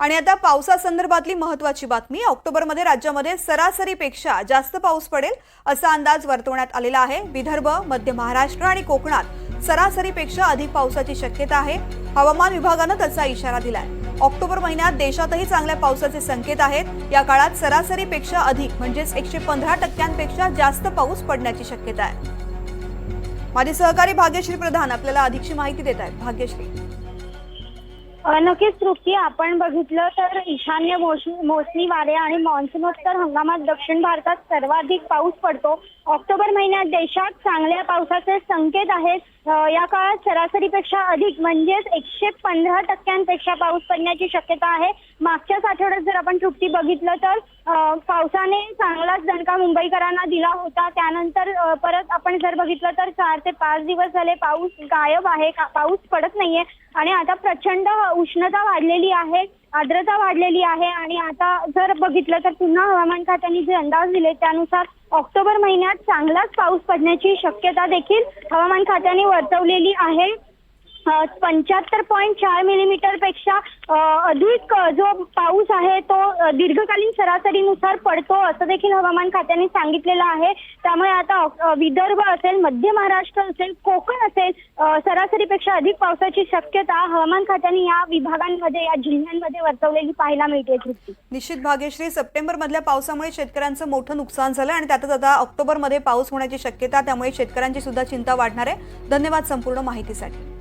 आणि आता पावसासंदर्भातली महत्वाची बातमी. ऑक्टोबरमध्ये राज्यामध्ये सरासरीपेक्षा जास्त पाऊस पडेल असा अंदाज वर्तवण्यात आलेला आहे. विदर्भ मध्य महाराष्ट्र आणि कोकणात सरासरीपेक्षा अधिक पावसाची शक्यता आहे. हवामान विभागानं त्याचा इशारा दिलाय. ऑक्टोबर महिन्यात देशातही चांगल्या पावसाचे संकेत आहेत. या काळात सरासरीपेक्षा अधिक म्हणजेच एकशे पंधरा टक्क्यांपेक्षा जास्त पाऊस पडण्याची शक्यता आहे. माझे सहकारी भाग्यश्री प्रधान आपल्याला अधिकची माहिती देत आहेत. भाग्यश्री. नक्कीच तृप्ती. आपण बघितलं तर ईशान्य मोसमी वारे आणि मान्सूनोत्तर हंगामात दक्षिण भारतात सर्वाधिक पाऊस पडतो. ऑक्टोबर महिन्यात देशात चांगल्या पावसाचे संकेत आहेत. या काळात सरासरीपेक्षा अधिक म्हणजेच एकशे पंधरा टक्क्यांपेक्षा पाऊस पडण्याची शक्यता आहे. मागच्याच आठवड्यात जर आपण तृप्ती बघितलं तर पावसाने चांगलाच दणका मुंबईकरांना दिला होता. त्यानंतर परत आपण जर बघितलं तर चार ते पाच दिवस झाले पाऊस गायब आहे. पाऊस पडत नाहीये. आणि आता प्रचंड उष्णता वाढलेली आहे आर्द्रता वाढलेली आहे. आणि आता जर बघितलं तर पुन्हा हवामान खात्याने जे अंदाज दिले त्यानुसार ऑक्टोबर महिन्यात चांगलाच पाऊस पडण्याची शक्यता देखील हवामान खात्याने वर्तवलेली आहे. पंच्याहत्तर पॉईंट चार मिलीमीटरपेक्षा अधिक जो पाऊस आहे तो दीर्घकालीन सरासरीनुसार पडतो असं देखील हवामान खात्याने सांगितलेलं आहे. त्यामुळे आता विदर्भ असेल मध्य महाराष्ट्र असेल कोकण असेल सरासरीपेक्षा अधिक पावसाची शक्यता हवामान खात्याने या विभागांमध्ये या जिल्ह्यांमध्ये वर्तवलेली पाहायला मिळते निश्चित भाग्यश्री सप्टेंबर मधल्या पावसामुळे शेतकऱ्यांचं मोठं नुकसान झालं आणि त्यातच आता ऑक्टोबरमध्ये पाऊस होण्याची शक्यता त्यामुळे शेतकऱ्यांची सुद्धा चिंता वाढणार आहे. धन्यवाद संपूर्ण माहितीसाठी.